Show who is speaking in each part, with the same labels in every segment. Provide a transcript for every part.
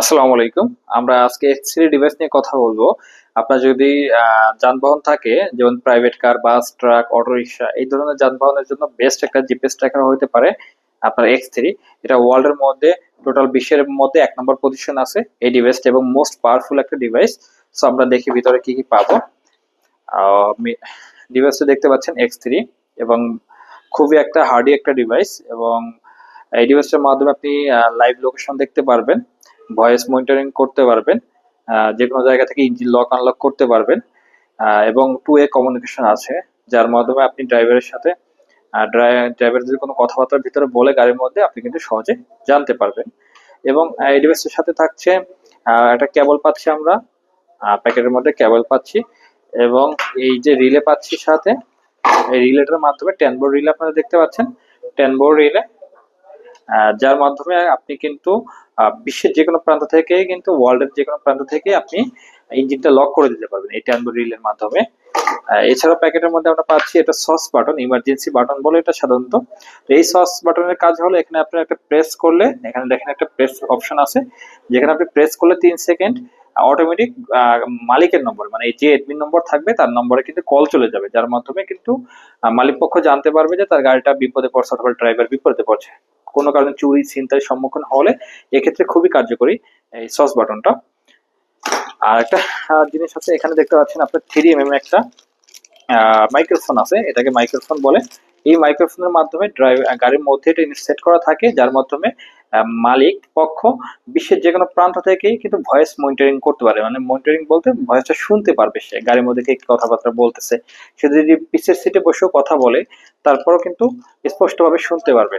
Speaker 1: আসসালামু আলাইকুম। আমরা আজকে থ্রি ডিভাইস নিয়ে কথা বলব। আপনার যদি যানবাহন থাকে, যেমন private car bus truck auto rickshaw এই ধরনের যানবাহনের জন্য বেস্ট একটা জিপিএস ট্র্যাকার হতে পারে আপনার এক্স থ্রি এটা ওয়ার্ল্ডের মধ্যে টোটাল বিশ্বের মধ্যে এক নম্বর পজিশন আছে এই ডিভাইসটা এবং মোস্ট পাওয়ারফুল একটা ডিভাইস সো আমরা দেখি ভিতরে কি কি পাবো। ডিভাইসটা দেখতে পাচ্ছেন এক্স থ্রি এবং খুবই একটা হার্ডি একটা ডিভাইস এবং এই ডিভাইসটার মাধ্যমে আপনি লাইভ লোকেশন দেখতে পারবেন। ভয়েস মনিটরিং করতে পারবেন যে কোনো জায়গা থেকে ইঞ্জিন লক, আনলক করতে পারবেন এবং টু এ কমিউনিকেশন আছে, যার মাধ্যমে আপনি ড্রাইভারের সাথে ড্রাইভার যদি কোনো কথাবার্তার ভিতরে বলে গাড়ির মধ্যে, আপনি কিন্তু সহজে জানতে পারবেন। এবং এই ডিভাইসের সাথে থাকছে একটা কেবল পাচ্ছি আমরা প্যাকেটের মধ্যে কেবল পাচ্ছি, এবং এই যে রিলে পাচ্ছি সাথে, এই রিলেটার মাধ্যমে টেন বোর্ড রিলে আপনারা দেখতে পাচ্ছেন টেন বোর্ড রিলে যার মাধ্যমে আপনি কিন্তু বিশ্বের যে কোনো প্রান্ত থেকে কিন্তু ওয়ার্ল্ডের যে কোনো প্রান্ত থেকে আপনি ইঞ্জিনটা লক করে দিতে পারবেন এই ট্যানবো রিলের মাধ্যমে। এছাড়া প্যাকেটের মধ্যে আমরা পাচ্ছি এটা সস বাটন ইমার্জেন্সি বাটন বলে এটা সাধারণত। এই সস বাটনের কাজ হলো এখানে আপনি একটা প্রেস করলে, এখানে দেখেন একটা প্রেস অপশন আছে, যেখানে আপনি প্রেস করলে তিন সেকেন্ড অটোমেটিক মালিকের নম্বর মানে যে এডমিন নম্বর থাকবে তার নম্বরে কিন্তু কল চলে যাবে, যার মাধ্যমে কিন্তু মালিক পক্ষ জানতে পারবে যে তার গাড়িটা বিপদে পড়ছে অথবা ড্রাইভার বিপদে পড়ছে। কোনো কারণে চুরি, ছিনতাই সম্মুখীন হলে এক্ষেত্রে খুবই কার্যকরী এই সস বাটনটা আর একটা জিনিস আছে এখানে দেখতে পাচ্ছেন আপনার থ্রি এম একটা মাইক্রোফোন আছে, এটাকে মাইক্রোফোন বলে। এই মাইক্রোফোনের মাধ্যমে ড্রাইভার গাড়ির মধ্যে এটা সেট করা থাকে, যার মাধ্যমে মালিক পক্ষ বিশ্বের যে কোনো প্রান্ত থেকেই কিন্তু ভয়েস মনিটরিং করতে পারে। মানে মনিটরিং বলতে ভয়েসটা শুনতে পারবে সে, গাড়ির মধ্যে কি কথাবার্তা বলতেছে। সে যদি পিছের সিটে বসেও কথা বলে, তারপরও কিন্তু স্পষ্টভাবে শুনতে পারবে।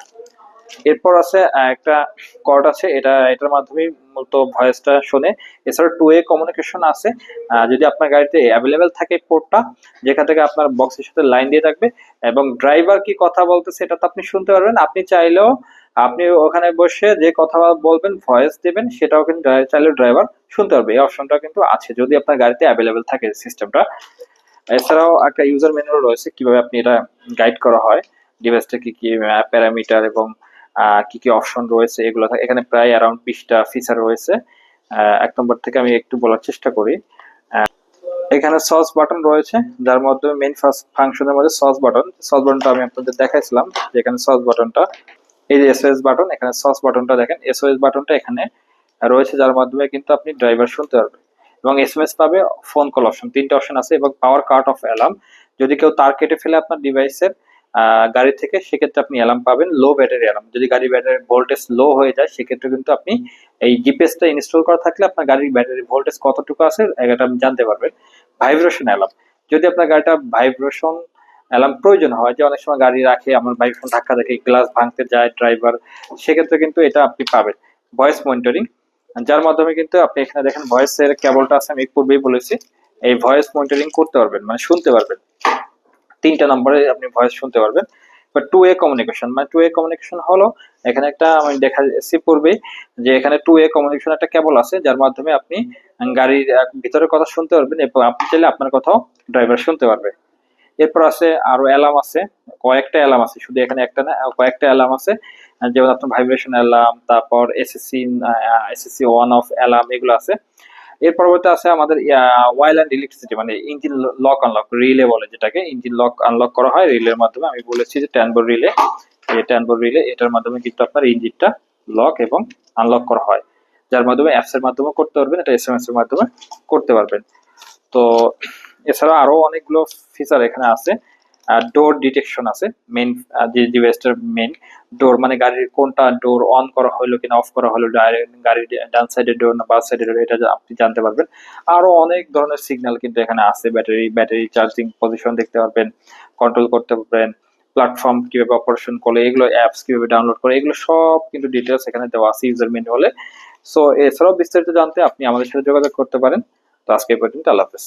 Speaker 1: এরপর আছে একটা কর্ড আছে, এটা, এটার মাধ্যমে মূলত ভয়েসটা শোনে। এছাড়া টু এ কমিউনিকেশন আছে যদি আপনার গাড়িতে অ্যাভেলেবেল থাকে পোর্টটা যেখান থেকে আপনার বক্সের সাথে লাইন দিয়ে থাকবে এবং ড্রাইভার কি কথা বলতেছে এটা তো আপনি শুনতে পারবেন। আপনি চাইলেও, আপনি ওখানে বসে যে কথা বলবেন ভয়েস দেবেন, সেটাও কিন্তু চাইলেও ড্রাইভার শুনতে পারবে। এই অপশনটা কিন্তু আছে, যদি আপনার গাড়িতে অ্যাভেলেবেল থাকে সিস্টেমটা এছাড়াও একটা ইউজার ম্যানুয়াল রয়েছে, কীভাবে আপনি এটা গাইড করা হয়। ডিভাইসটা কি কি প্যারামিটার এবং কি কি অপশন রয়েছে, এগুলো এখানে প্রায় অ্যারাউন্ড বিশটা ফিচার রয়েছে। এক নম্বর থেকে আমি একটু বলার চেষ্টা করি। এখানে সস বাটন রয়েছে, যার মাধ্যমে মেইন ফাংশনের মধ্যে সস বাটন সস বাটনটা আমি আপনাদের দেখাইছিলাম, যে এখানে সস বাটনটা এই যে এসওএস বাটন এখানে সস বাটনটা দেখেন। এসওএস বাটনটা এখানে রয়েছে, যার মাধ্যমে কিন্তু আপনি ড্রাইভার শুনতে পারবেন। এবং এস এম এস পাবে ফোন কল অপশন তিনটা অপশন আছে এবং পাওয়ার কাট অফ অ্যালার্ম যদি কেউ তার কেটে ফেলে আপনার ডিভাইসের গাড়ি থেকে সেক্ষেত্রে আপনি অ্যালার্ম পাবেন লো ব্যাটারি অ্যালার্ম যদি গাড়ির ব্যাটারি ভোল্টেজ লো হয়ে যায়, সেক্ষেত্রে কিন্তু আপনি এই জিপিএসটা ইনস্টল করা থাকলে আপনার গাড়ির ব্যাটারি ভোল্টেজ কতটুকু আছে, এটা আপনি জানতে পারবেন। ভাইব্রেশন অ্যালার্ম যদি আপনার গাড়িটা ভাইব্রেশন অ্যালার্ম প্রয়োজন হয়, যে অনেক সময় গাড়ি রাখে, আমার ভাইব্রেশন ধাক্কা দেখে গ্লাস ভাঙতে যায় ড্রাইভার সেক্ষেত্রে কিন্তু এটা আপনি পাবেন। ভয়েস মনিটরিং যার মাধ্যমে কিন্তু আপনি এখানে দেখেন ভয়েসের কেবলটা আছে, আমি পূর্বেই বলেছি, এই ভয়েস মনিটরিং করতে পারবেন মানে শুনতে পারবেন। তিনটা নম্বরে আপনি ভয়েস শুনতে পারবেন। বা টু এ কমিউনিকেশন মানে টু এ কমিউনিকেশন হলো এখানে একটা আমি দেখা যাচ্ছি পূর্বে যে এখানে টু এ কমিউনিকেশন একটা কেবল আছে যার মাধ্যমে আপনি গাড়ির আহ, ভিতরের কথা শুনতে পারবেন এবং আপনি চাইলে আপনার কথাও ড্রাইভার শুনতে পারবে। এরপর আছে আরও অ্যালার্ম আছে কয়েকটা অ্যালার্ম আছে শুধু এখানে একটা না কয়েকটা অ্যালার্ম আছে। যেমন আপনার ভাইব্রেশন অ্যালার্ম তারপর SSC SSC one off alarm এগুলো আছে। এর পরবর্তী আছে আমাদের ওয়াইল অ্যান্ড ইলেকট্রিসিটি মানে ইঞ্জিন লক আনলক রিলে বলে যেটাকে ইঞ্জিন লক আনলক করা হয় রিলের মাধ্যমে। আমি বলেছি যে ট্যানবোর রিলে এই ট্যানবোর রিলে এটার মাধ্যমে কিন্তু আপনার ইঞ্জিনটা লক এবং আনলক করা হয়। যার মাধ্যমে অ্যাপস এর মাধ্যমে করতে পারবেন, এটা এসএমএস এর মাধ্যমে করতে পারবেন। তো, এছাড়া আরও অনেকগুলো ফিচার এখানে আছে। ডোর ডিটেকশন আছে মেন যে ডিভাইসটার মেন ডোর মানে গাড়ির কোনটা ডোর অন করা হলো কিনা অফ করা হলো গাড়ির ডান সাইডের ডোর না বাস সাইডের ডোর এটা আপনি জানতে পারবেন। আরও অনেক ধরনের সিগন্যাল কিন্তু এখানে আছে ব্যাটারি ব্যাটারি চার্জিং পজিশন দেখতে পারবেন কন্ট্রোল করতে পারবেন প্ল্যাটফর্ম কীভাবে অপারেশন করে এগুলো অ্যাপস কীভাবে ডাউনলোড করে, এগুলো সব কিন্তু ডিটেলস এখানে দেওয়া আছে ইউজার ম্যানুয়ালে সো এছাড়াও বিস্তারিত জানতে আপনি আমাদের সাথে যোগাযোগ করতে পারেন। তো আজকে পর্যন্ত আল্লাহ হাফেজ।